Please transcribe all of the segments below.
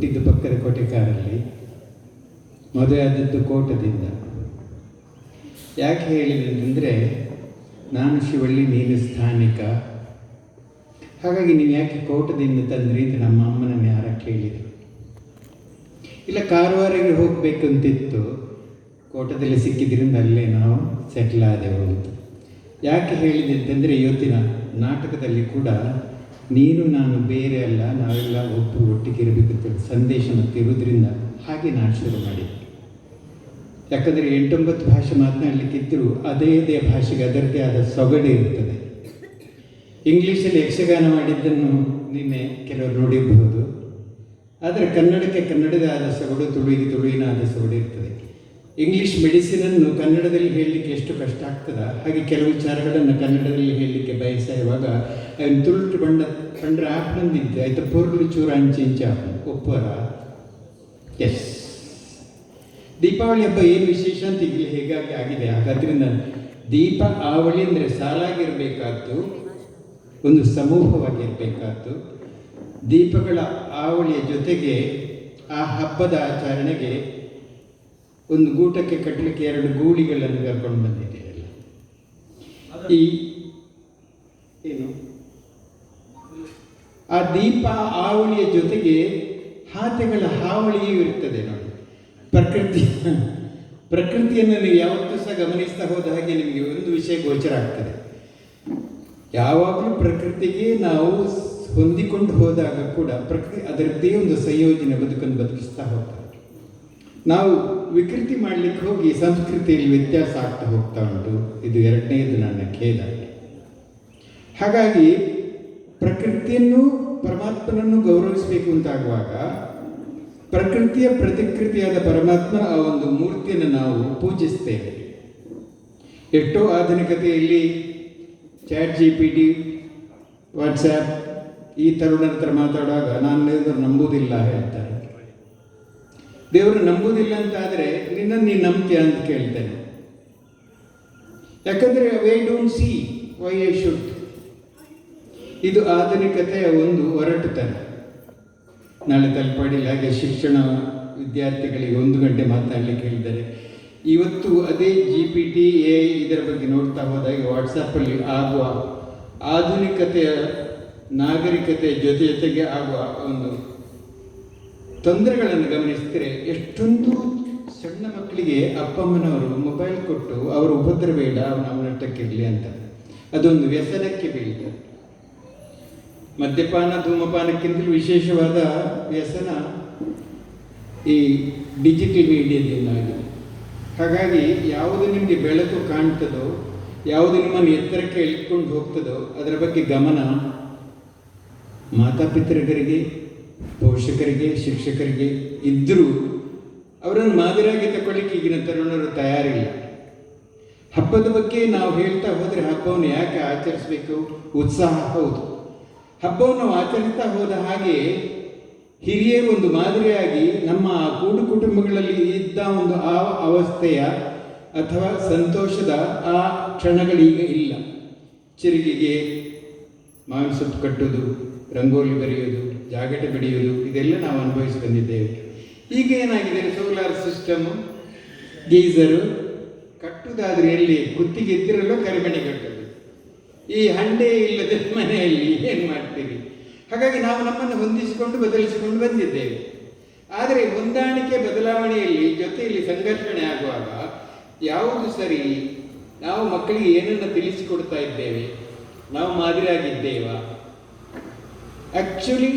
ಹುಟ್ಟಿದ್ದು ಪಕ್ಕದ ಕೋಟೆಕಾರಲ್ಲಿ ಮದುವೆ ಆದದ್ದು ಕೋಟದಿಂದ. ಯಾಕೆ ಹೇಳಿದೆ ಅಂತಂದರೆ ನಾನು ಶಿವಳ್ಳಿ ನೀನು ಸ್ಥಾನಿಕ. ಹಾಗಾಗಿ ನೀವು ಯಾಕೆ ಕೋಟದಿಂದ ತಂದ್ರಿ ಅಂತ ನಮ್ಮ ಅಮ್ಮನನ್ನು ಯಾರ ಕೇಳಿದರು. ಇಲ್ಲ ಕಾರವಾರಿಗೆ ಹೋಗಬೇಕಂತಿತ್ತು. ಕೋಟದಲ್ಲಿ ಸಿಕ್ಕಿದ್ರಿಂದ ಅಲ್ಲೇ ನಾವು ಸೆಟ್ಲ್ ಆದೆವು ಅಂತ. ಯಾಕೆ ಹೇಳಿದೆ ಅಂತಂದರೆ, ಇವತ್ತಿನ ನಾಟಕದಲ್ಲಿ ಕೂಡ ನೀನು, ನಾನು ಬೇರೆ ಅಲ್ಲ ನಾವೆಲ್ಲ ಒಬ್ಬರು ಒಟ್ಟಿಗೆ ಇರಬೇಕು ಅಂತ ಹೇಳಿ ಸಂದೇಶ ಮತ್ತು ಇರುವುದರಿಂದ ಹಾಗೆ ನಾನು ಶುರು ಮಾಡಿದ್ದೆ ಯಾಕಂದರೆ ಎಂಟೊಂಬತ್ತು ಭಾಷೆ ಮಾತನಾಡಲಿಕ್ಕಿದ್ದರೂ ಅದೇ ಅದೇ ಭಾಷೆಗೆ ಅದರದೇ ಆದ ಸೊಗಡೆ ಇರುತ್ತದೆ. ಇಂಗ್ಲೀಷಲ್ಲಿ ಯಕ್ಷಗಾನ ಮಾಡಿದ್ದನ್ನು ನಿನ್ನೆ ಕೆಲವರು ನೋಡಿರಬಹುದು. ಆದರೆ ಕನ್ನಡಕ್ಕೆ ಕನ್ನಡದ ಆದ ಸೊಗಡು, ತುಳುವಿಗೆ ತುಳುವಿನ ಆದ ಸೊಗಡು ಇರ್ತದೆ. ಇಂಗ್ಲೀಷ್ ಮೆಡಿಸಿನನ್ನು ಕನ್ನಡದಲ್ಲಿ ಹೇಳಲಿಕ್ಕೆ ಎಷ್ಟು ಕಷ್ಟ ಆಗ್ತದ? ಹಾಗೆ ಕೆಲವು ವಿಚಾರಗಳನ್ನು ಕನ್ನಡದಲ್ಲಿ ಹೇಳಲಿಕ್ಕೆ ಬಯಸುವಾಗ ಅವನು ತುಳುಟು ಬಂಡ, ಕಂಡ್ರೆ ಆಪ್ನಂದಿದ್ದೆ ಆಯ್ತು, ಪೊರ್ಲು ಚೂರ ಅಂಚಿಂಚ ಒಪ್ಪರ ಎಸ್ ದೀಪಾವಳಿ ಹಬ್ಬ ಏನು ವಿಶೇಷ ಅಂತ ಇಲ್ಲಿ ಹೇಗಾಗಿ ಆಗಿದೆ. ಹಾಗಾದ್ರಿಂದ ದೀಪ ಆವಳಿ ಅಂದರೆ ಸಾಲಾಗಿರಬೇಕಾದ್ದು, ಒಂದು ಸಮೂಹವಾಗಿರಬೇಕಾದ್ದು, ದೀಪಗಳ ಆವಳಿಯ ಜೊತೆಗೆ ಆ ಹಬ್ಬದ ಆಚರಣೆಗೆ ಒಂದು ಗೂಟಕ್ಕೆ ಕಟ್ಟಲಿಕ್ಕೆ ಎರಡು ಗೂಳಿಗಳನ್ನು ಕರ್ಕೊಂಡು ಬಂದಿದ್ದೀರಲ್ಲ ಈ ಏನು? ಆ ದೀಪ ಆವಳಿಯ ಜೊತೆಗೆ ಹಾತೆಗಳ ಹಾವಳಿಯೂ ಇರ್ತದೆ ನೋಡಿ. ಪ್ರಕೃತಿ ಪ್ರಕೃತಿಯನ್ನು ನೀವು ಯಾವತ್ತೂ ಸಹ ಗಮನಿಸ್ತಾ ಹೋದ ಹಾಗೆ ನಿಮಗೆ ಒಂದು ವಿಷಯ ಗೋಚರ ಆಗ್ತದೆ. ಯಾವಾಗಲೂ ಪ್ರಕೃತಿಗೆ ನಾವು ಹೊಂದಿಕೊಂಡು ಹೋದಾಗ ಕೂಡ ಪ್ರಕೃತಿ ಅದರದ್ದೇ ಒಂದು ಸಂಯೋಜನೆ ಬದುಕನ್ನು ಬದುಕಿಸ್ತಾ ಹೋಗ್ತದೆ. ನಾವು ವಿಕೃತಿ ಮಾಡಲಿಕ್ಕೆ ಹೋಗಿ ಸಂಸ್ಕೃತಿಯಲ್ಲಿ ವ್ಯತ್ಯಾಸ ಆಗ್ತಾ ಹೋಗ್ತಾ ಉಂಟು. ಇದು ಎರಡನೇದು ನನ್ನ ಖೇದ. ಹಾಗಾಗಿ ಪ್ರಕೃತಿಯನ್ನು, ಪರಮಾತ್ಮನನ್ನು ಗೌರವಿಸಬೇಕು ಅಂತಾಗುವಾಗ ಪ್ರಕೃತಿಯ ಪ್ರತಿಕೃತಿಯಾದ ಪರಮಾತ್ಮ ಆ ಒಂದು ಮೂರ್ತಿಯನ್ನು ನಾವು ಪೂಜಿಸ್ತೇವೆ. ಎಷ್ಟೋ ಆಧುನಿಕತೆಯಲ್ಲಿ chat G P T WhatsApp ಈ ತರುಣರ ಹತ್ರ ಮಾತಾಡುವಾಗ ನಾನು ನಂಬುವುದಿಲ್ಲ ಹೇಳ್ತಾರೆ. ದೇವರು ನಂಬುವುದಿಲ್ಲ ಅಂತ ಆದರೆ ನಿನ್ನನ್ನು ನೀನು ನಂಬ್ತೀಯ ಅಂತ ಕೇಳ್ತೇನೆ. ಯಾಕಂದರೆ why don't see why I should ಇದು ಆಧುನಿಕತೆಯ ಒಂದು ಹೊರಟುತನ ನಾಳೆ ತಲುಪಾಡಿಲ್ಲ ಹಾಗೆ ಶಿಕ್ಷಣ ವಿದ್ಯಾರ್ಥಿಗಳಿಗೆ ಒಂದು ಗಂಟೆ ಮಾತಾಡಲಿಕ್ಕೆ ಹೇಳಿದ್ದಾರೆ. ಇವತ್ತು ಅದೇ ಜಿ ಪಿ ಟಿ ಎ ಇದರ ಬಗ್ಗೆ ನೋಡ್ತಾ ಹೋದಾಗ ವಾಟ್ಸಪ್ಪಲ್ಲಿ ಆಗುವ ಆಧುನಿಕತೆಯ ನಾಗರಿಕತೆಯ ಜೊತೆ ಜೊತೆಗೆ ಆಗುವ ಒಂದು ತೊಂದರೆಗಳನ್ನು ಗಮನಿಸಿದರೆ ಎಷ್ಟೊಂದು ಸಣ್ಣ ಮಕ್ಕಳಿಗೆ ಅಪ್ಪಮ್ಮನವರು ಮೊಬೈಲ್ ಕೊಟ್ಟು ಅವರು ಉಪದ್ರ ಬೇಡ, ಅವನ ಅವನಟ್ಟಕ್ಕಿರಲಿ ಅಂತ. ಅದೊಂದು ವ್ಯಸನಕ್ಕೆ ಬೀಳ್ತಾರೆ ಮದ್ಯಪಾನ, ಧೂಮಪಾನಕ್ಕಿಂತಲೂ ವಿಶೇಷವಾದ ವ್ಯಸನ ಈ ಡಿಜಿಟಲ್ ಮೀಡಿಯಾದಿಂದಾಗಿದೆ ಹಾಗಾಗಿ ಯಾವುದು ನಿಮಗೆ ಬೆಳಕು ಕಾಣ್ತದೋ, ಯಾವುದು ನಿಮ್ಮನ್ನು ಎತ್ತರಕ್ಕೆ ಎಳ್ಕೊಂಡು ಹೋಗ್ತದೋ, ಅದರ ಬಗ್ಗೆ ಗಮನ ಮಾತಾಪಿತೃಗರಿಗೆ ಪೋಷಕರಿಗೆ, ಶಿಕ್ಷಕರಿಗೆ ಇದ್ದರೂ ಅವರನ್ನು ಮಾದರಿಯಾಗಿ ತಗೊಳ್ಳಿಕ್ಕೆ ಈಗಿನ ತರುಣರು ತಯಾರಿಲ್ಲ. ಹಬ್ಬದ ಬಗ್ಗೆ ನಾವು ಹೇಳ್ತಾ ಹೋದರೆ ಹಬ್ಬವನ್ನು ಯಾಕೆ ಆಚರಿಸಬೇಕು? ಉತ್ಸಾಹ ಹೌದು. ಹಬ್ಬವನ್ನು ಆಚರಿಸ್ತಾ ಹೋದ ಹಾಗೆ ಹಿರಿಯರು ಒಂದು ಮಾದರಿಯಾಗಿ ನಮ್ಮ ಕೂಡು ಕುಟುಂಬಗಳಲ್ಲಿ ಇದ್ದ ಒಂದು ಆ ಅವಸ್ಥೆಯ ಅಥವಾ ಸಂತೋಷದ ಆ ಕ್ಷಣಗಳೀಗ ಇಲ್ಲ. ಚಿರಿಗೆಗೆ ಸೊಪ್ಪು ಕಟ್ಟೋದು, ರಂಗೋಲಿ ಬರೆಯೋದು ಜಾಗಟೆ ಬಿಡಿಯುವುದು, ಇದೆಲ್ಲ ನಾವು ಅನುಭವಿಸಿ ಬಂದಿದ್ದೇವೆ. ಈಗ ಏನಾಗಿದೆ? ಸೋಲಾರ್ ಸಿಸ್ಟಮು, ಗೀಸರು ಕಟ್ಟುವುದಾದ್ರೆ ಎಲ್ಲಿ? ಕುತ್ತಿಗೆ ಇದ್ದಿರಲ್ಲ ಕರಿಮಣಿ ಕಟ್ಟೋದು ಈ ಹಂಡೆ ಇಲ್ಲದ ಮನೆಯಲ್ಲಿ ಏನು ಮಾಡ್ತೀವಿ ಹಾಗಾಗಿ ನಾವು ನಮ್ಮನ್ನು ಹೊಂದಿಸಿಕೊಂಡು ಬದಲಿಸಿಕೊಂಡು ಬಂದಿದ್ದೇವೆ. ಆದರೆ ಹೊಂದಾಣಿಕೆ ಬದಲಾವಣೆಯಲ್ಲಿ ಜೊತೆಯಲ್ಲಿ ಸಂಘರ್ಷಣೆ ಆಗುವಾಗ ಯಾವುದು ಸರಿ? ನಾವು ಮಕ್ಕಳಿಗೆ ಏನನ್ನು ತಿಳಿಸಿಕೊಡ್ತಾ ಇದ್ದೇವೆ? ನಾವು ಮಾದರಿಯಾಗಿದ್ದೇವಾ? ಆ್ಯಕ್ಚುಲಿ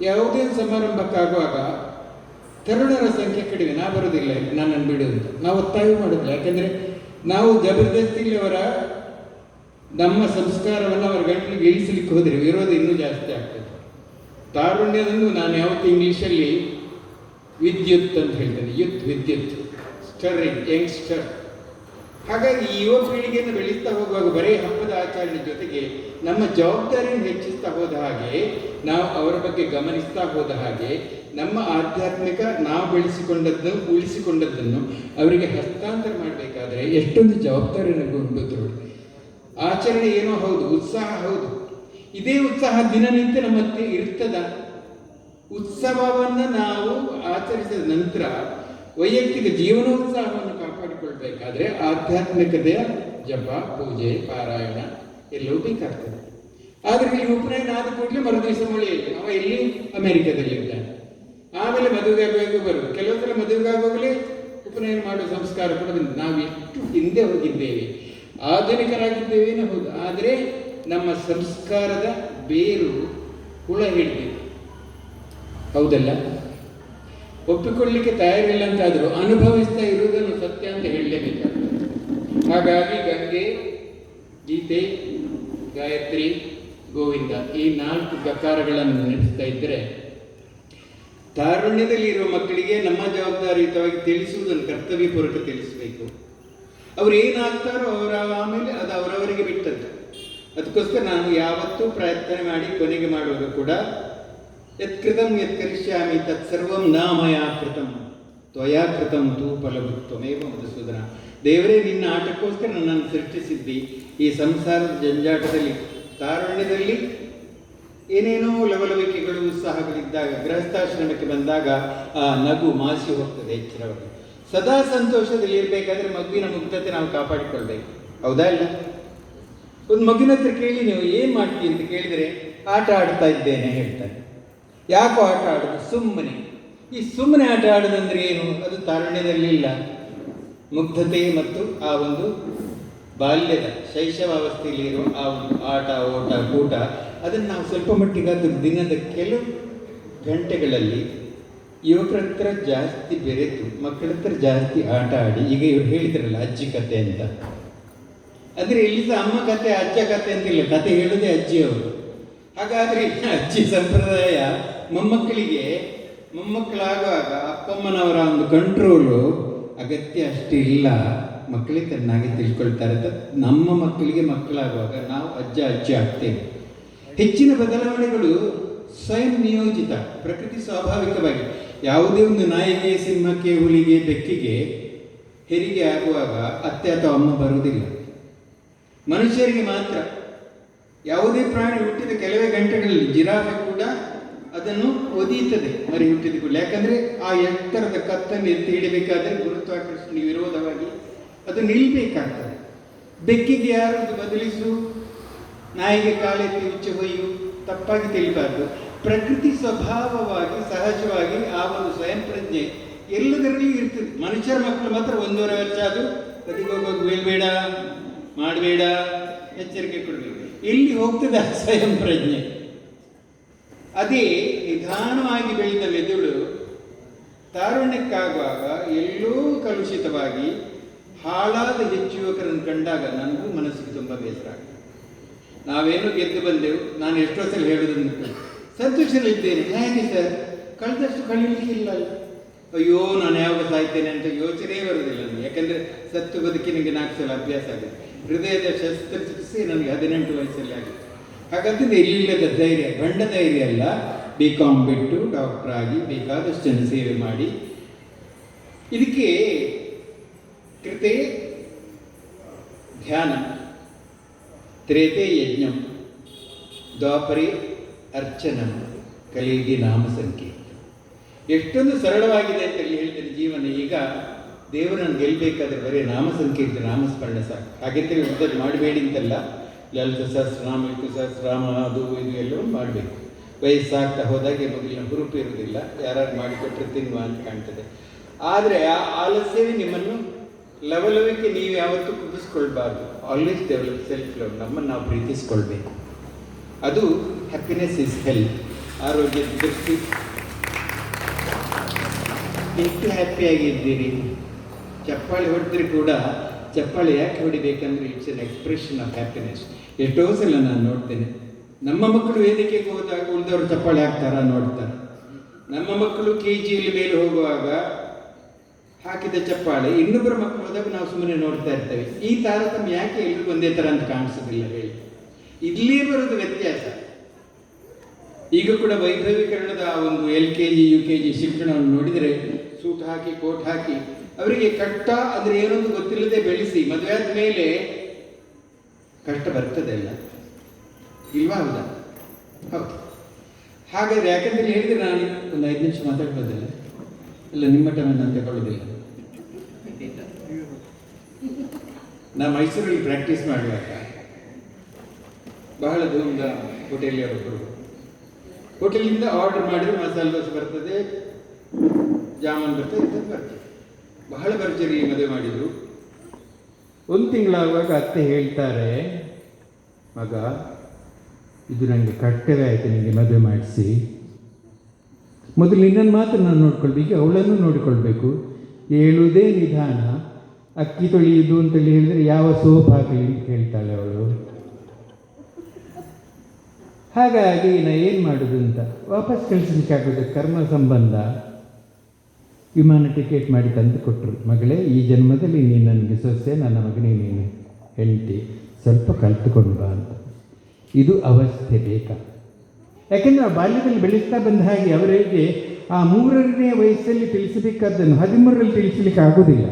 ಯಾವುದೇ ಸಮಾರಂಭಕ್ಕಾಗುವಾಗ ತರುಣರ ಸಂಖ್ಯೆ ಕಡಿಮೆ. ನಾ ಬರೋದಿಲ್ಲ ನನ್ನನ್ನು ಬಿಡು ನಾವು ಒತ್ತಾಯ ಮಾಡೋದಿಲ್ಲ. ಯಾಕೆಂದರೆ ನಾವು ಜಬರ್ದಸ್ತಿಲಿ ಅವರ ನಮ್ಮ ಸಂಸ್ಕಾರವನ್ನು ಅವರ ಗಂಟಲಿಗೆ ಇಳಿಸಲಿಕ್ಕೆ ಹೋದರೆ ವಿರೋಧ ಇನ್ನೂ ಜಾಸ್ತಿ ಆಗ್ತದೆ. ತಾರುಣ್ಯದಂದು ನಾನು ಯಾವತ್ತೂ ಇಂಗ್ಲೀಷಲ್ಲಿ ವಿದ್ಯುತ್ ಅಂತ ಹೇಳ್ತೇನೆ. ಯುತ್, ವಿದ್ಯುತ್ ಸ್ಟರಿಂಗ್ ಯಂಗ್ಸ್ಟರ್. ಹಾಗಾಗಿ ಯುವ ಪೀಳಿಗೆಯನ್ನು ಬೆಳೀತಾ ಹೋಗುವಾಗ ಬರೀ ಹಬ್ಬದ ಆಚರಣೆ ಜೊತೆಗೆ ನಮ್ಮ ಜವಾಬ್ದಾರಿಯನ್ನು ಹೆಚ್ಚಿಸ್ತಾ ಹೋದ ಹಾಗೆ, ನಾವು ಅವರ ಬಗ್ಗೆ ಗಮನಿಸ್ತಾ ಹೋದ ಹಾಗೆ, ನಮ್ಮ ಆಧ್ಯಾತ್ಮಿಕ ನಾವು ಬೆಳೆಸಿಕೊಂಡದ್ದನ್ನು, ಉಳಿಸಿಕೊಂಡದ್ದನ್ನು ಅವರಿಗೆ ಹಸ್ತಾಂತರ ಮಾಡಬೇಕಾದ್ರೆ ಎಷ್ಟೊಂದು ಜವಾಬ್ದಾರಿಯನ್ನು ಉಂಟು ಆಚರಣೆ ಏನೋ ಹೌದು, ಉತ್ಸಾಹ ಹೌದು. ಇದೇ ಉತ್ಸಾಹ ದಿನನಿತ್ಯ ನಮ್ಮತ್ತೆ ಇರ್ತದ. ಉತ್ಸವವನ್ನು ನಾವು ಆಚರಿಸಿದ ನಂತರ ವೈಯಕ್ತಿಕ ಜೀವನೋತ್ಸಾಹವನ್ನು ಕಾಪಾಡಿಕೊಳ್ಬೇಕಾದ್ರೆ ಆಧ್ಯಾತ್ಮಿಕತೆಯ ಜಪ, ಪೂಜೆ, ಪಾರಾಯಣ ಎಲ್ಲವೂ ಬೇಕಾಗ್ತದೆ. ಆದರೆ ಇಲ್ಲಿ ಉಪನಯನ ಆದ ಕೂಡಲೇ ಮರುದಿವಸ ಮಳೆ. ಅವ ಇಲ್ಲಿ ಅಮೆರಿಕದಲ್ಲಿ ಇದ್ದಾನೆ ಆಮೇಲೆ ಮದುವೆ ಆಗಬೇಕು ಬರುವುದು ಕೆಲವು ಸಲ ಮದುವೆಗಾಗುವಾಗಲೇ ಉಪನಯನ ಮಾಡುವ ಸಂಸ್ಕಾರ ಕೂಡ ಬಂದಿದೆ. ನಾವು ಎಷ್ಟು ಹಿಂದೆ ಹೋಗಿದ್ದೇವೆ. ಆಧುನಿಕರಾಗಿದ್ದೇವೆ ಹೌದು. ಆದರೆ ನಮ್ಮ ಸಂಸ್ಕಾರದ ಬೇರು ಹುಳ ಹಿಡಿದಿದೆ. ಹೌದಲ್ಲ? ಒಪ್ಪಿಕೊಳ್ಳಲಿಕ್ಕೆ ತಯಾರಿಲ್ಲ ಅಂತಾದರೂ ಅನುಭವಿಸ್ತಾ ಇರುವುದನ್ನು ಸತ್ಯ ಅಂತ ಹೇಳಲೇಬೇಕಾಗ್ತದೆ. ಹಾಗಾಗಿ ಗಂಗೆ ಗೀತೆ, ಗಾಯತ್ರಿ, ಗೋವಿಂದ ಈ ನಾಲ್ಕು ಗಕಾರಗಳನ್ನು ನಡೆಸ್ತಾ ಇದ್ದರೆ ತಾರುಣ್ಯದಲ್ಲಿ ಇರುವ ಮಕ್ಕಳಿಗೆ ನಮ್ಮ ಜವಾಬ್ದಾರಿಯುತವಾಗಿ ತಿಳಿಸುವುದನ್ನು ಕರ್ತವ್ಯ ಪೂರ್ವಕ ತಿಳಿಸಬೇಕು. ಅವ್ರು ಏನಾಗ್ತಾರೋ ಅವರ ಆಮೇಲೆ ಅದು ಅವರವರಿಗೆ ಬಿಟ್ಟದ್ದು. ಅದಕ್ಕೋಸ್ಕರ ನಾನು ಯಾವತ್ತೂ ಪ್ರಯತ್ನ ಮಾಡಿ ಕೊನೆಗೆ ಮಾಡುವಾಗ ಕೂಡ, ಯತ್ಕೃತಂ ಯತ್ಕರಿಷ್ಯಾಮಿ ತತ್ಸರ್ವಂ ನಾಮಯಾ ಮಯಾ ಕೃತಂ ತ್ವಯಾ ಕೃತಂ ತೂ ಫಲಭುತ್ವಮೇವ ಮಧುಸೂದನ. ದೇವರೇ, ನಿನ್ನ ಆಟಕ್ಕೋಸ್ಕರ ನನ್ನನ್ನು ಸೃಷ್ಟಿಸಿದ್ದಿ. ಈ ಸಂಸಾರದ ಜಂಜಾಟದಲ್ಲಿ ತಾರುಣ್ಯದಲ್ಲಿ ಏನೇನೋ ಲವಲವಿಕೆಗಳು ಉತ್ಸಾಹಗಳಿದ್ದಾಗ, ಗೃಹಸ್ಥಾಶ್ರಮಕ್ಕೆ ಬಂದಾಗ, ಆ ನಗು ಮಾಸಿ ಹೋಗ್ತದೆ ಎಚ್ಚರವಾಗಿ ಸದಾ ಸಂತೋಷದಲ್ಲಿ ಇರಬೇಕಾದ್ರೆ ಮಗುವಿನ ಮುಗ್ಧತೆ ನಾವು ಕಾಪಾಡಿಕೊಳ್ಬೇಕು. ಹೌದಾ ಇಲ್ಲ? ಒಂದು ಮಗುವಿನ ಹತ್ರ ಕೇಳಿ ನೀವು ಏನು ಮಾಡ್ತೀವಿ ಅಂತ ಕೇಳಿದರೆ, ಆಟ ಆಡ್ತಾ ಇದ್ದೇನೆ ಹೇಳ್ತಾರೆ. ಯಾಕೋ ಆಟ ಆಡೋದು? ಸುಮ್ಮನೆ. ಈ ಸುಮ್ಮನೆ ಆಟ ಆಡೋದಂದ್ರೆ ಏನು? ಅದು ತಾರುಣ್ಯದಲ್ಲಿ ಇಲ್ಲ. ಮುಗ್ಧತೆ ಮತ್ತು ಆ ಒಂದು ಬಾಲ್ಯದ ಶೈಶವಾವಸ್ಥೆಯಲ್ಲಿ ಇರುವ ಆ ಒಂದು ಆಟ, ಓಟ, ಕೂಟ, ಅದನ್ನು ನಾವು ಸ್ವಲ್ಪ ಮಟ್ಟಿಗಾದ್ರೂ ದಿನದ ಕೆಲವು ಗಂಟೆಗಳಲ್ಲಿ ಯುವಕರ ಹತ್ರ ಜಾಸ್ತಿ ಬೆರೆತು ಮಕ್ಕಳ ಹತ್ರ ಜಾಸ್ತಿ ಆಟ ಆಡಿ, ಈಗ ಇವರು ಹೇಳಿದ್ರಲ್ಲ ಅಜ್ಜಿ ಕತೆ ಅಂತ. ಅಂದರೆ ಇಲ್ಲಿ ಸಹ ಅಮ್ಮ ಕತೆ, ಅಜ್ಜ ಕತೆ ಅಂತಿಲ್ಲ, ಕತೆ ಹೇಳೋದೇ ಅಜ್ಜಿಯವರು. ಹಾಗಾದ್ರೆ ಅಜ್ಜಿ ಸಂಪ್ರದಾಯ ಮೊಮ್ಮಕ್ಕಳಿಗೆ, ಮೊಮ್ಮಕ್ಕಳಾಗುವಾಗ ಅಪ್ಪಮ್ಮನವರ ಒಂದು ಕಂಟ್ರೋಲು ಅಗತ್ಯ ಅಷ್ಟು ಇಲ್ಲ. ಮಕ್ಕಳಿಗೆ ಚೆನ್ನಾಗಿ ತಿಳ್ಕೊಳ್ತಾರೆ. ನಮ್ಮ ಮಕ್ಕಳಿಗೆ ಮಕ್ಕಳಾಗುವಾಗ ನಾವು ಅಜ್ಜ, ಅಜ್ಜಿ ಆಗ್ತೇವೆ. ಹೆಚ್ಚಿನ ಬದಲಾವಣೆಗಳು ಸ್ವಯಂ ನಿಯೋಜಿತ, ಪ್ರಕೃತಿ ಸ್ವಾಭಾವಿಕವಾಗಿ. ಯಾವುದೇ ಒಂದು ನಾಯಿಗೆ, ಸಿಂಹಕ್ಕೆ, ಹುಲಿಗೆ, ಬೆಕ್ಕಿಗೆ ಹೆರಿಗೆ ಆಗುವಾಗ ಅತ್ತೆ ಅಥವಾ ಅಮ್ಮ ಬರುವುದಿಲ್ಲ. ಮನುಷ್ಯರಿಗೆ ಮಾತ್ರ. ಯಾವುದೇ ಪ್ರಾಣಿ ಹುಟ್ಟಿದ ಕೆಲವೇ ಗಂಟೆಗಳಲ್ಲಿ ಜಿರಾಫೆ ಕೂಡ ಅದನ್ನು ಒದೀತದೆ ಮರಿ ಹುಟ್ಟಿದ ಕೂಡಲೇ ಯಾಕಂದ್ರೆ ಆ ಎತ್ತರದ ಕತ್ತನ್ನು ಎತ್ತಿ ಹಿಡಿಬೇಕಾದ್ರೆ ಗುರುತ್ವಾಕರ್ಷಣೆ ವಿರೋಧವಾಗಿ ಅದು ನಿಲ್ಬೇಕಾಗ್ತದೆ. ಬೆಕ್ಕಿಗೆ ಯಾರು ಬದಲಿಸು, ನಾಯಿಗೆ ಕಾಲೆತ್ತಿ ಉಚ್ಚ ಹೊಯ್ಯು, ತಪ್ಪಾಗಿ ತಿಳಿಬಾರ್ದು. ಪ್ರಕೃತಿ ಸ್ವಭಾವವಾಗಿ, ಸಹಜವಾಗಿ ಆ ಒಂದು ಸ್ವಯಂ ಪ್ರಜ್ಞೆ ಎಲ್ಲದರಲ್ಲಿಯೂ ಇರ್ತದೆ. ಮನುಷ್ಯರ ಮಕ್ಕಳು ಮಾತ್ರ ಒಂದೂವರೆ ವರ್ಷ ಅದು ಬದಿಗೆ ಹೋಗೋದು ಮಾಡಬೇಡ, ಎಚ್ಚರಿಕೆ ಕೊಡಬೇಕು ಎಲ್ಲಿ ಹೋಗ್ತದೆ ಆ ಸ್ವಯಂ ಪ್ರಜ್ಞೆ? ಅದೇ ನಿಧಾನವಾಗಿ ಬೆಳೆದ ಮೆದುಳು ತಾರುಣ್ಯಕ್ಕಾಗುವಾಗ ಎಲ್ಲೂ ಕಲುಷಿತವಾಗಿ ಹಾಳಾದ ಹೆಚ್ಚು ಯುವಕರನ್ನು ಕಂಡಾಗ ನನಗೂ ಮನಸ್ಸಿಗೆ ತುಂಬ ಬೇಸರ ಆಗ್ತದೆ ನಾವೇನು ಗೆದ್ದು ಬಂದೆವು, ನಾನು ಎಷ್ಟೋ ಸಲ ಹೇಳೋದನ್ನು ಸಂತೋಷದಲ್ಲಿದ್ದೇನೆ. ಹೇಗೆ ಸರ್? ಕಳೆದಷ್ಟು ಕಳೀಲಿಕ್ಕೆ ಇಲ್ಲ ಅಯ್ಯೋ, ನಾನು ಯಾವಾಗ ಸಾಯ್ತೇನೆ ಅಂತ ಯೋಚನೆ ಬರೋದಿಲ್ಲ ನನಗೆ. ಯಾಕಂದರೆ ಸತ್ತು ಬದುಕಿ ನನಗೆ ನಾಲ್ಕು ಸಲ ಅಭ್ಯಾಸ ಆಗಿದೆ. ಹೃದಯದ ಶಸ್ತ್ರಚಿಕಿತ್ಸೆ ನನಗೆ ಹದಿನೆಂಟು ವಯಸ್ಸಲ್ಲಿ ಆಗಿದೆ. ಹಾಗಾದ್ರೆ ಇಲ್ಲಿಲ್ಲದ ಧೈರ್ಯ ಗಂಡ ಧೈರ್ಯ ಅಲ್ಲ. ಬಿ ಕಾಮ್ ಬಿಟ್ಟು ಡಾಕ್ಟರ್ ಆಗಿ ಬೇಕಾದಷ್ಟು ಜನ ಸೇವೆ ಮಾಡಿ. ಇದಕ್ಕೆ ಕೃತೆ ಧ್ಯಾನ, ತ್ರೇತೆ ಯಜ್ಞಂ, ದ್ವಾಪರಿ ಅರ್ಚನ ಕಲಿಯುಗಿ ನಾಮ ಸಂಖ್ಯೆ ಎಷ್ಟೊಂದು ಸರಳವಾಗಿದೆ ಅಂತ ಹೇಳಿ ಹೇಳ್ತಾರೆ ಜೀವನ. ಈಗ ದೇವರನ್ನು ಗೆಲ್ಲಬೇಕಾದ್ರೆ ಬರೀ ನಾಮ ಇದ್ದು ನಾಮಸ್ಮರಣೆ ಸಾಕು. ಹಾಗೆ ಯುದ್ಧದಲ್ಲಿ ಮಾಡಬೇಡಿ ಅಂತಲ್ಲ. ಲಲಿತ ಸಹಸ್ರನಾಮ ಸಹಸ್ರ ಸಹಸ್ರನಾಮ ಅದು ಇದು ಎಲ್ಲವೂ ಮಾಡಬೇಕು. ವಯಸ್ಸಾಗ್ತಾ ಹೋದಾಗೆ ಮಗುವಿನ ಹುರುಪು ಇರುವುದಿಲ್ಲ. ಯಾರು ಮಾಡಿಕೊಟ್ಟರೆ ತಿನ್ನುವ ಅಂತ ಕಾಣ್ತದೆ. ಆದರೆ ಆ ಆಲಸ್ಯವೇ ನಿಮ್ಮನ್ನು ಲವಲವಿಕೆ ನೀವು ಯಾವತ್ತೂ ಕುದಿಸ್ಕೊಳ್ಬಾರ್ದು. ಆಲ್ವೇಸ್ ಡೆವಲಪ್ ಸೆಲ್ಫ್ ಲವ್ ನಮ್ಮನ್ನು ನಾವು ಪ್ರೀತಿಸ್ಕೊಳ್ಬೇಕು. ಅದು ಹ್ಯಾಪಿನೆಸ್ ಇಸ್ ಹೆಲ್ತ್ ಆರೋಗ್ಯದ ದೃಷ್ಟಿ ಎಷ್ಟು ಹ್ಯಾಪಿಯಾಗಿದ್ದೀರಿ ಚಪ್ಪಾಳೆ ಹೊಡೆದ್ರೆ ಕೂಡ, ಚಪ್ಪಾಳೆ ಯಾಕೆ ಹೊಡಿಬೇಕಂದ್ರೆ it's an expression of happiness ಎಷ್ಟೋ ಸಲ ನಾನು ನೋಡ್ತೇನೆ. ನಮ್ಮ ಮಕ್ಕಳು ವೇದಿಕೆಗೆ ಹೋದಾಗ ಉಳಿದವರು ಚಪ್ಪಾಳೆ ಹಾಕ್ತಾರ ನೋಡ್ತಾರೆ. ನಮ್ಮ ಮಕ್ಕಳು ಕೆ ಜಿಯಲ್ಲಿ ಮೇಲೆ ಹೋಗುವಾಗ ಹಾಕಿದ ಚಪ್ಪಾಳೆ, ಇನ್ನೊಬ್ಬರ ಮಕ್ಕಳು ಹೋದಾಗ ನಾವು ಸುಮ್ಮನೆ ನೋಡ್ತಾ ಇರ್ತೇವೆ. ಈ ತಾರತಮ್ಯ ಯಾಕೆ ಎಲ್ರಿಗೂ ಒಂದೇ ಥರ ಅಂತ ಕಾಣಿಸೋದಿಲ್ಲ ಹೇಳಿ. ಇಲ್ಲಿ ಬರೋದು ವ್ಯತ್ಯಾಸ. ಈಗ ಕೂಡ ವೈಭವೀಕರಣದ ಒಂದು L K G U K G ಶಿಕ್ಷಣವನ್ನು ನೋಡಿದರೆ ಸೂಟ್ ಹಾಕಿ, ಕೋಟ್ ಹಾಕಿ, ಅವರಿಗೆ ಕಟ್ಟ ಅಂದರೆ ಏನೊಂದು ಗೊತ್ತಿಲ್ಲದೆ ಬೆಳೆಸಿ, ಮದುವೆ ಆದ ಮೇಲೆ ಕಷ್ಟ ಬರ್ತದೆ ಅಲ್ಲ? ಇಲ್ವಾ ಅಲ್ಲ ಹೌದು. ಹಾಗಾದ್ರೆ ಯಾಕಂದ್ರೆ ಹೇಳಿದ್ರೆ ನಾನು ಒಂದು ಐದು ನಿಮಿಷ ಮಾತಾಡ್ಬೋದಿಲ್ಲ ಇಲ್ಲ ನಿಮ್ಮ ಟೈಮ್ ನಾನು ತಗೊಳ್ಳೋದಿಲ್ಲ. ನಾ ಮೈಸೂರಲ್ಲಿ ಪ್ರಾಕ್ಟೀಸ್ ಮಾಡುವಾಗ ಬಹಳ ದೂರದ ಹೋಟೆಲಿಯವರೊಬ್ಬರು ಹೋಟೆಲಿಂದ ಆರ್ಡರ್ ಮಾಡಿದ್ರೆ ಮಸಾಲೆ ದೋಸೆ ಬರ್ತದೆ, ಜಾಮೂನ್ ಬರ್ತದೆ ಬರ್ತದೆ. ಬಹಳ ಭರ್ಜರಿ ಮದುವೆ ಮಾಡಿದರು. ಒಂದು ತಿಂಗಳಾಗುವಾಗ ಅತ್ತೆ ಹೇಳ್ತಾರೆ, ಮಗ, ಇದು ನನಗೆ ಕರ್ತವ್ಯ ಆಯಿತು ನಿಮಗೆ ಮದುವೆ ಮಾಡಿಸಿ. ಮೊದಲು ನಿನ್ನನ್ನು ಮಾತ್ರ ನಾನು ನೋಡ್ಕೊಳ್ಬೇಕು ಅವಳನ್ನು ನೋಡಿಕೊಳ್ಬೇಕು. ಹೇಳುವುದೇ ನಿಧಾನ. ಅಕ್ಕಿ ತೊಳೆಯುವುದು ಅಂತೇಳಿ ಹೇಳಿದರೆ ಯಾವ ಸೋಪ್ ಹಾಕಲಿ ಅಂತ ಹೇಳ್ತಾಳೆ ಅವಳು. ಹಾಗಾಗಿ ನಾ ಏನು ಮಾಡೋದು ಅಂತ, ವಾಪಸ್ ಕಳಿಸ್ಲಿಕ್ಕಾಗೋದು ಕರ್ಮ ಸಂಬಂಧ. ವಿಮಾನ ಟಿಕೆಟ್ ಮಾಡಿ ತಂದು ಕೊಟ್ಟರು ಮಗಳೇ, ಈ ಜನ್ಮದಲ್ಲಿ ನೀನು ನನಗೆ ಸೊಸೆ, ನನ್ನ ಮಗನೇ ನೀನು. ಹೆಂಡತಿ, ಸ್ವಲ್ಪ ಕಲ್ತುಕೊಂಡು ಬಾ ಅಂತ. ಇದು ಅವಸ್ಥೆ ಬೇಕಾ ಯಾಕೆಂದರೆ ಆ ಬಾಲ್ಯದಲ್ಲಿ ಬೆಳೆಸ್ತಾ ಬಂದ ಹಾಗೆ ಅವರಿಗೆ ಆ ಮೂರನೇ ವಯಸ್ಸಲ್ಲಿ ತಿಳಿಸಬೇಕಾದ್ದನ್ನು, ಹದಿಮೂರರಲ್ಲಿ ತಿಳಿಸಲಿಕ್ಕೆ ಆಗೋದಿಲ್ಲ.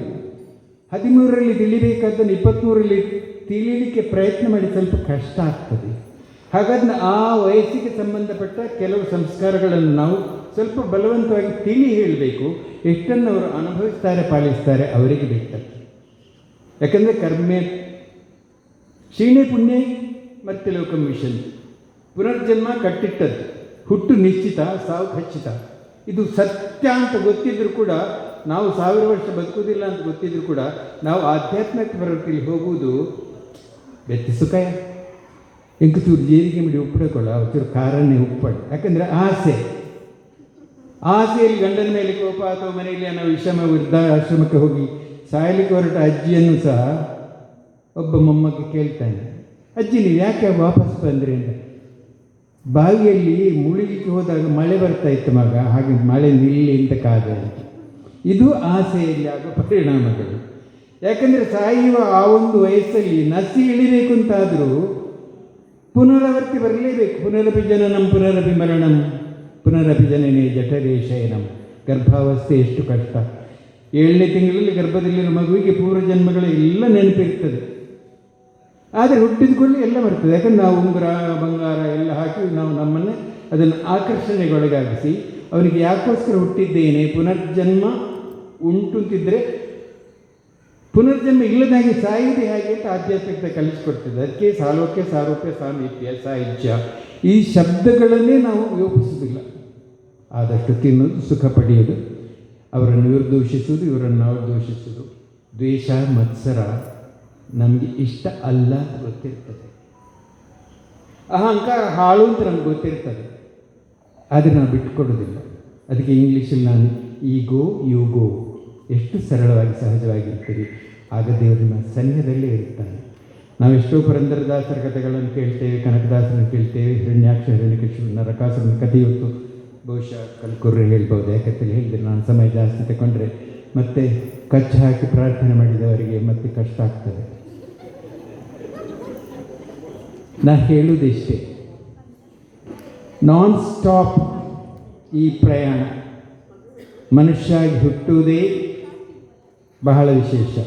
ಹದಿಮೂರರಲ್ಲಿ ತಿಳಿಬೇಕಾದ್ದನ್ನು ಇಪ್ಪತ್ತ್ಮೂರರಲ್ಲಿ ತಿಳಿಯಲಿಕ್ಕೆ ಪ್ರಯತ್ನ ಮಾಡಿ ಸ್ವಲ್ಪ ಕಷ್ಟ ಆಗ್ತದೆ. ಹಾಗಾದ್ರೆ ಆ ವಯಸ್ಸಿಗೆ ಸಂಬಂಧಪಟ್ಟ ಕೆಲವು ಸಂಸ್ಕಾರಗಳನ್ನು ನಾವು ಸ್ವಲ್ಪ ಬಲವಂತವಾಗಿ ತಿಳಿ ಹೇಳಬೇಕು. ಎಷ್ಟನ್ನು ಅವರು ಅನುಭವಿಸ್ತಾರೆ, ಪಾಲಿಸ್ತಾರೆ, ಅವರಿಗೆ ಬಿಟ್ಟದ್ದು ಯಾಕಂದರೆ ಕರ್ಮೆ ಕ್ಷೀಣೆ ಪುಣ್ಯ ಮತ್ತೆ ಲೋಕ ಮಿಷನ್ ಪುನರ್ಜನ್ಮ ಕಟ್ಟಿಟ್ಟದ್ದು. ಹುಟ್ಟು ನಿಶ್ಚಿತ, ಸಾವು ಖಚಿತ. ಇದು ಸತ್ಯ ಅಂತ ಗೊತ್ತಿದ್ರೂ ಕೂಡ, ನಾವು ಸಾವಿರ ವರ್ಷ ಬದುಕುವುದಿಲ್ಲ ಅಂತ ಗೊತ್ತಿದ್ರೂ ಕೂಡ, ನಾವು ಆಧ್ಯಾತ್ಮಿಕ ಪ್ರವೃತ್ತಿಯಲ್ಲಿ ಹೋಗುವುದು ಬೆತ್ತಿ ಸುಖಯ ಎಂಕಚೂರು ಜೀರಿಗೆ ಮಿಡಿ ಉಪ್ಪಡಕೊಳ್ಳ, ಒಂಚೂರು ಕಾರನ್ನೇ ಉಪ್ಪಡು ಯಾಕಂದರೆ ಆಸೆ. ಆಸೆಯಲ್ಲಿ ಗಂಡನ ಮೇಲೆ ಕೋಪ ಅಥವಾ ಮನೆಯಲ್ಲಿ ನಾವು ವಿಷಮ ವೃದ್ಧಾಶ್ರಮಕ್ಕೆ ಹೋಗಿ ಸಾಯಲಿಕ್ಕೆ ಹೊರಟ ಅಜ್ಜಿಯನ್ನು ಸಹ ಒಬ್ಬ ಮೊಮ್ಮಗ ಕೇಳ್ತಾನೆ, ಅಜ್ಜಿ, ನೀವು ಯಾಕೆ ವಾಪಸ್ ಬಂದ್ರಿ? ಅಂತ. ಬಾವಿಯಲ್ಲಿ ಮುಳುಗಿಕ್ಕೆ ಹೋದಾಗ ಮಳೆ ಬರ್ತಾ ಇತ್ತು ಮಗ, ಹಾಗೆ ಮಳೆ ನಿಲ್ಲಿ ಅಂತ ಕಾದ ಇದು ಆಸೆಯಲ್ಲಿ ಆಗುವ ಪರಿಣಾಮಗಳು. ಯಾಕಂದರೆ ಸಾಯುವ ಆ ಒಂದು ವಯಸ್ಸಲ್ಲಿ ನಸಿ ಇಳಿಬೇಕು ಅಂತಾದರೂ ಪುನರಾವರ್ತಿ ಬರಲೇಬೇಕು. ಪುನರಪಿ ಜನನಂ ಪುನರಪಿ ಮರಣಂ ಪುನರಪಿ ಜನನೇ ಜಠರೇ ಶಯನಂ. ಗರ್ಭಾವಸ್ಥೆ ಎಷ್ಟು ಕಷ್ಟ. ಏಳನೇ ತಿಂಗಳಲ್ಲಿ ಗರ್ಭದಲ್ಲಿರೋ ಮಗುವಿಗೆ ಪೂರ್ವ ಜನ್ಮಗಳ ಎಲ್ಲ ನೆನಪಿರ್ತದೆ. ಆದರೆ ಹುಟ್ಟಿದ ಕೂಡಲೇ ಎಲ್ಲ ಬರ್ತದೆ. ಯಾಕಂದ್ರೆ ನಾವು ಉಂಗುರ, ಬಂಗಾರ ಎಲ್ಲ ಹಾಕಿ ನಾವು ನಮ್ಮನ್ನೇ ಅದನ್ನು ಆಕರ್ಷಣೆಗೊಳಗಾಗಿಸಿ ಅವನಿಗೆ ಯಾಕೋಸ್ಕರ ಹುಟ್ಟಿದ್ದೇನೆ, ಪುನರ್ಜನ್ಮ ಉಂಟು ಅಂತಿದ್ದರೆ ಪುನರ್ಜನ್ಮ ಇಲ್ಲದಾಗಿ ಸಾಹಿತಿ ಹಾಗೆ ಅಂತ ಆಧ್ಯಾತ್ಮಿಕತೆ ಕಲಿಸ್ಕೊಡ್ತದೆ. ಅದಕ್ಕೆ ಸಾಲೋಕ್ಯ ಸಾರೋಪ್ಯ ಸಾಮೀಪ್ಯ ಸಾಹಿತ್ಯ ಈ ಶಬ್ದಗಳನ್ನೇ ನಾವು ಯೋಪಿಸುವುದಿಲ್ಲ. ಆದಷ್ಟು ತಿನ್ನೋದು ಸುಖ ಪಡೆಯೋದು ಅವರನ್ನು ಇವರು ದೂಷಿಸುವುದು, ಇವರನ್ನು ನಾವು ದೂಷಿಸುವುದು. ದ್ವೇಷ, ಮತ್ಸರ ನಮಗೆ ಇಷ್ಟ ಅಲ್ಲ ಅಂತ ಗೊತ್ತಿರ್ತದೆ. ಅಹಂಕಾರ ಹಾಳು ಅಂತ ನಮ್ಗೆ ಗೊತ್ತಿರ್ತದೆ. ಆದರೆ ನಾವು ಬಿಟ್ಟುಕೊಡೋದಿಲ್ಲ ಅದಕ್ಕೆ ಇಂಗ್ಲೀಷಲ್ಲಿ ನಾನು ಈಗೋ, ಯೋಗೋ ಎಷ್ಟು ಸರಳವಾಗಿ ಸಹಜವಾಗಿರ್ತೀರಿ. ಆಗ ದೇವರನ್ನ ಸನ್ನಿಧದಲ್ಲೇ ಇರ್ತಾನೆ ನಾವು ಎಷ್ಟೋ ಪುರಂದರದಾಸರ ಕಥೆಗಳನ್ನು ಕೇಳ್ತೇವೆ, ಕನಕದಾಸರನ್ನು ಕೇಳ್ತೇವೆ, ಹಿರಣ್ಯಾಕ್ಷ ಹಿರಣ್ಯಕೃಷ್ಣ ರಕಾಸರನ್ನು ಕಥೆ ಇವತ್ತು ಬಹುಶಃ ಕಲ್ಕುರ್ರೆ ಹೇಳ್ಬೋದು. ಯಾಕಂತೇಳಿ ಹೇಳಿದ್ರೆ ನಾನು ಸಮಯ ಜಾಸ್ತಿ ತಗೊಂಡ್ರೆ ಮತ್ತೆ ಕಚ್ಚು ಹಾಕಿ ಪ್ರಾರ್ಥನೆ ಮಾಡಿದವರಿಗೆ ಮತ್ತೆ ಕಷ್ಟ ಆಗ್ತದೆ. ನಾ ಹೇಳುವುದಿಷ್ಟೇ. ನಾನ್ ಸ್ಟಾಪ್ ಈ ಪ್ರಯಾಣ. ಮನುಷ್ಯ ಹುಟ್ಟುವುದೇ ಬಹಳ ವಿಶೇಷ.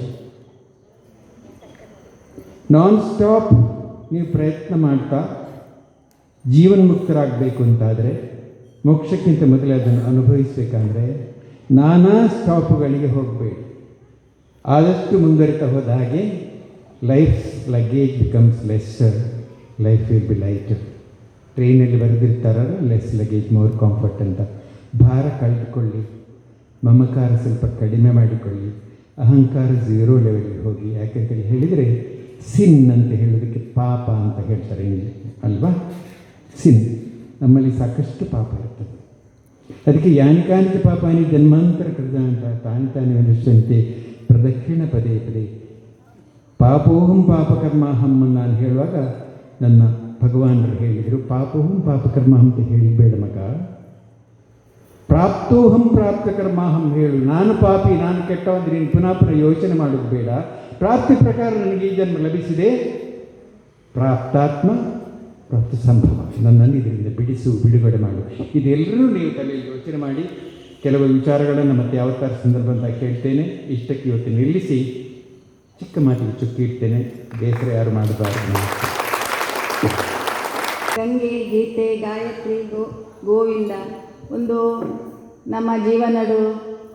ನಾನ್ ಸ್ಟಾಪ್ ನೀವು ಪ್ರಯತ್ನ ಮಾಡ್ತಾ ಜೀವನ್ಮುಕ್ತರಾಗಬೇಕು ಅಂತಾದರೆ ಮೋಕ್ಷಕ್ಕಿಂತ ಮೊದಲೇ ಅದನ್ನು ಅನುಭವಿಸಬೇಕಂದ್ರೆ ನಾನಾ ಸ್ಟಾಪ್ಗಳಿಗೆ ಹೋಗಬೇಡಿ ಆದಷ್ಟು ಮುಂದುವರಿತಾ ಹೋದ ಹಾಗೆ life luggage becomes lesser, life will be lighter. ಟ್ರೈನಲ್ಲಿ ಬರೆದಿರ್ತಾರಲ್ಲ, ಲೆಸ್ ಲಗೇಜ್ ಮೋರ್ ಕಂಫರ್ಟ್ ಅಂತ. ಭಾರ ಕಳೆದುಕೊಳ್ಳಿ, ಮಮಕಾರ ಸ್ವಲ್ಪ ಕಡಿಮೆ ಮಾಡಿಕೊಳ್ಳಿ, ಅಹಂಕಾರ ಝೀರೋ ಲೆವೆಲ್ಗೆ ಹೋಗಿ. ಯಾಕೆಂತೇಳಿ ಹೇಳಿದರೆ, ಸಿನ್ ಅಂತ ಹೇಳೋದಕ್ಕೆ ಪಾಪ ಅಂತ ಹೇಳ್ತಾರೆ ಅಲ್ವಾ? ಸಿನ್. ನಮ್ಮಲ್ಲಿ ಸಾಕಷ್ಟು ಪಾಪ ಇರ್ತದೆ. ಅದಕ್ಕೆ ಯಾನಿಕಾನಿಕ ಪಾಪಾನಿ ಜನ್ಮಾಂತರ ಕೃತ ಅಂತ ತಾನಿ ತಾನೇ ಅನಿಷ್ಟಂತೆ ಪ್ರದಕ್ಷಿಣ ಪದೇ ಪದೇ, ಪಾಪೋಹಂ ಪಾಪಕರ್ಮಾಹಂ ನಾನು ಹೇಳುವಾಗ ನನ್ನ ಭಗವಾನರು ಹೇಳಿದರು, ಪಾಪೋಹಂ ಪಾಪಕರ್ಮಹಂ ಅಂತ ಹೇಳಿಬೇಡ ಮಗ. ಪ್ರಾಪ್ತೋಹಂ ಪ್ರಾಪ್ತಕರ್ಮಾಹಂ ಹೇಳು, ನಾನು ಪಾಪಿ, ನಾನು ಕೆಟ್ಟವಂದ್ರೆ ನೀನು ಪುನಃ ಪುನಃ ಯೋಚನೆ ಮಾಡೋದು ಬೇಡ. ಪ್ರಾಪ್ತಿ ಪ್ರಕಾರ ನನಗೆ ಈ ಜನ್ಮ ಲಭಿಸಿದೆ. ಪ್ರಾಪ್ತಾತ್ಮ ಪ್ರಾಪ್ತ ಸಂಭವ. ನನ್ನನ್ನು ಇದರಿಂದ ಬಿಡಿಸು, ಬಿಡುಗಡೆ ಮಾಡು. ಇದೆಲ್ಲರೂ ನೀವು ತಲೆಯಲ್ಲಿ ಯೋಚನೆ ಮಾಡಿ. ಕೆಲವು ವಿಚಾರಗಳನ್ನು ಮತ್ತೆ ಯಾವತ್ತಾರ ಸಂದರ್ಭ ಅಂತ ಕೇಳ್ತೇನೆ. ಇಷ್ಟಕ್ಕೆ ಇವತ್ತು ನಿಲ್ಲಿಸಿ. ಚಿಕ್ಕ ಮಾತಿಗೆ ಚುಕ್ಕಿ ಇಡ್ತೇನೆ. ಬೇಸರ ಯಾರು ಮಾಡಬಾರ್ದು ಗಂಗೆ, ಗೀತೆ, ಗಾಯತ್ರಿ ಗೋವಿಂದ. ಒಂದು ನಮ್ಮ ಜೀವನಡು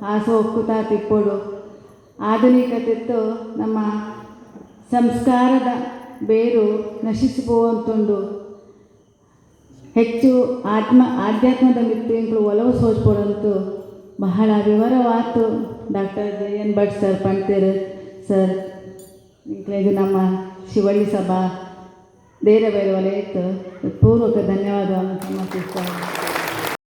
ಹಾಸು ಒಕ್ಕುತ ತಿಪ್ಪೋಡು. ಆಧುನಿಕತೆತ್ತು ನಮ್ಮ ಸಂಸ್ಕಾರದ ಬೇರು ನಶಿಸಿಪೋವಂತುಂಡು. ಹೆಚ್ಚು ಆತ್ಮ, ಆಧ್ಯಾತ್ಮದ ಮಿತ್ರಗಳು ಒಲವು ಸೋಚ್ಕೊಡಂತು ಬಹಳ ವಿವರವಾತು ಡಾಕ್ಟರ್ ಜಯನ್ ಭಟ್ ಸರ್, ಪಂಡ್ತೇರು ಸರ್ ಇದು ನಮ್ಮ ಶಿವಳ್ಳಿ ಸಭಾ, ಬೇರೆ ಬೇರೆ ವಲಯಕ್ಕೆ ಪೂರ್ವಕ ಧನ್ಯವಾದವನ್ನು ಸಮರ್ಪಿಸ್ತಾ ಇದ್ದೀನಿ.